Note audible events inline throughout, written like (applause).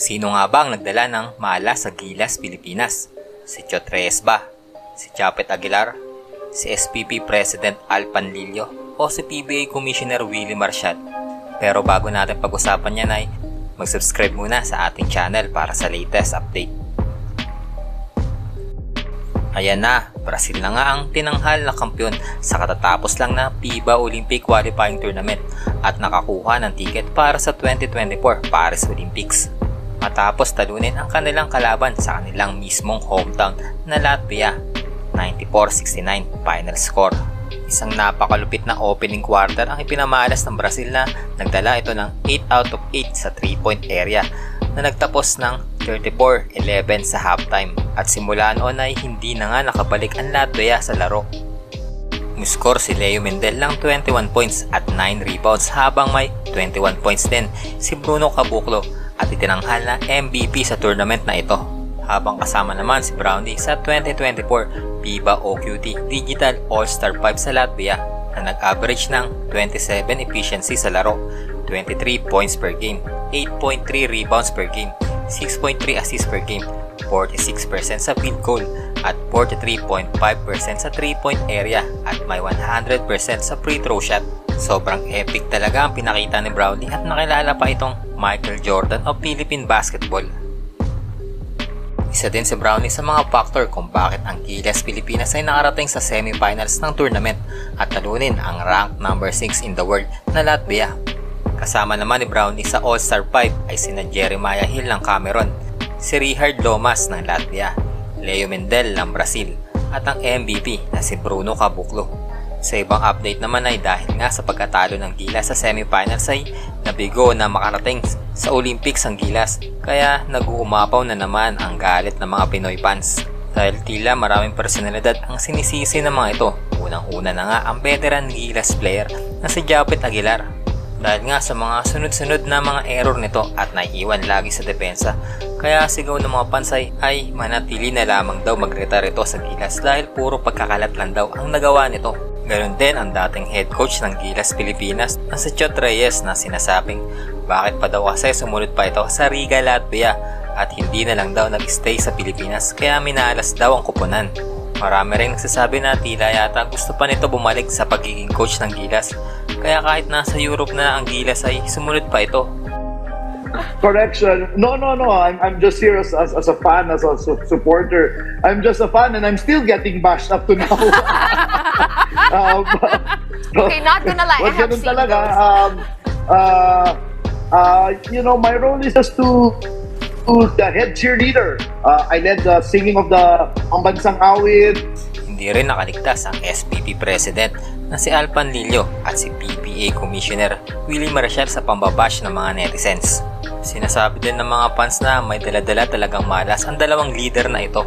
Sino nga ba ang nagdala ng mala sa Gilas, Pilipinas? Si Chot Reyes ba? Si Chapet Aguilar? Si SPP President Al Panlilio? O si PBA Commissioner Willie Marshall? Pero bago natin pag-usapan yan ay mag-subscribe muna sa ating channel para sa latest update. Ayan na, Brazil na nga ang tinanghal na kampyon sa katatapos lang na FIBA Olympic Qualifying Tournament at nakakuha ng ticket para sa 2024 Paris Olympics. Matapos talunin ang kanilang kalaban sa kanilang mismong hometown na Latvia, 94-69 final score. Isang napakalupit na opening quarter ang ipinamalas ng Brazil na nagdala ito ng 8 out of 8 sa 3-point area na nagtapos ng 34-11 sa halftime at simula noon ay hindi na nga nakabalik ang Latvia sa laro. Umiscore si Leo Mendel ng 21 points at 9 rebounds habang may 21 points din si Bruno Caboclo at itinanghal na MVP sa tournament na ito. Habang kasama naman si Brownie sa 2024 FIBA OQT Digital All-Star 5 sa Latvia na nag-average ng 27 efficiency sa laro, 23 points per game, 8.3 rebounds per game, 6.3 assists per game, 46% sa field goal at 43.5% sa 3-point area at may 100% sa free throw shot. Sobrang epic talaga ang pinakita ni Brownie at nakilala pa itong Michael Jordan of Philippine basketball. Isa din si Brownie sa mga factor kung bakit ang Gilas Pilipinas ay nakarating sa semifinals ng tournament at talunin ang rank number 6 in the world na Latvia. Kasama naman ni Brownie sa All-Star 5 ay sina Jeremiah Hill ng Cameron, si Richard Lomas ng Latvia, Leo Mendel ng Brazil at ang MVP na si Bruno Caboclo. Sa ibang update naman ay dahil nga sa pagkatalo ng Gilas sa semifinals ay nabigo na makarating sa Olympics ang Gilas kaya nag-uumapaw na naman ang galit ng mga Pinoy fans. Dahil tila maraming personalidad ang sinisisi ng mga ito. Unang-una na nga ang veteran Gilas player na si Japet Aguilar. Dahil nga sa mga sunod-sunod na mga error nito at naiiwan lagi sa depensa, kaya sigaw ng mga pansay ay manatili na lamang daw mag-retire ito sa Gilas dahil puro pagkakalat lang daw ang nagawa nito. Ganon din ang dating head coach ng Gilas Pilipinas na si Chot Reyes na sinasabing bakit pa daw kasi sumunod pa ito sa Riga, Latvia at hindi na lang daw nag-stay sa Pilipinas kaya minalas daw ang kupunan. Marami rin nagsasabi na tila yata gusto pa nito bumalik sa pagiging coach ng Gilas kaya kahit nasa Europe na ang Gilas ay sumunod pa ito. correction. No, no, no. I'm, I'm just here as, as, as a fan, as a su- supporter. I'm just a fan, and I'm still getting bashed up to now. (laughs) um, Okay, not gonna lie, I have seen talaga. those. Um, uh, uh, you know, my role is just to to the head cheerleader. Uh, I led the singing of the pambansang awit. Hindi rin nakaligtas ang SPP President na si Al Panlilio at si PBA Commissioner Willie Marshall sa pambabash ng mga netizens. Sinasabi din ng mga fans na may daladala talagang malas ang dalawang leader na ito.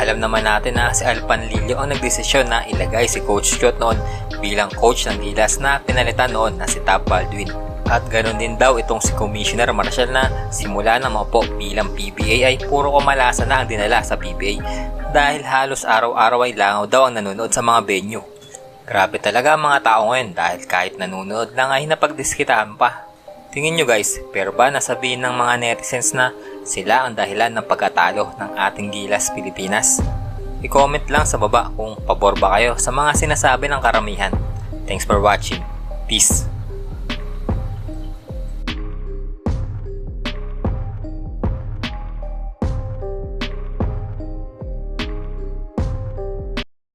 Alam naman natin na si Al Panlilio ang nagdesisyon na ilagay si Coach Chot noon bilang coach ng Gilas na pinalitan noon na si Tab Baldwin. At ganoon din daw itong si Commissioner Marshall na simula na maupo bilang PBA ay puro kamalasa na ang dinala sa PBA dahil halos araw-araw ay langaw daw ang nanonood sa mga venue. Grabe talaga ang mga tao ngayon dahil kahit nanonood lang ay napagdiskitahan pa. Tingin nyo guys, pero ba nasabihin ng mga netizens na sila ang dahilan ng pagkatalo ng ating Gilas Pilipinas? I-comment lang sa baba kung pabor ba kayo sa mga sinasabi ng karamihan. Thanks for watching. Peace!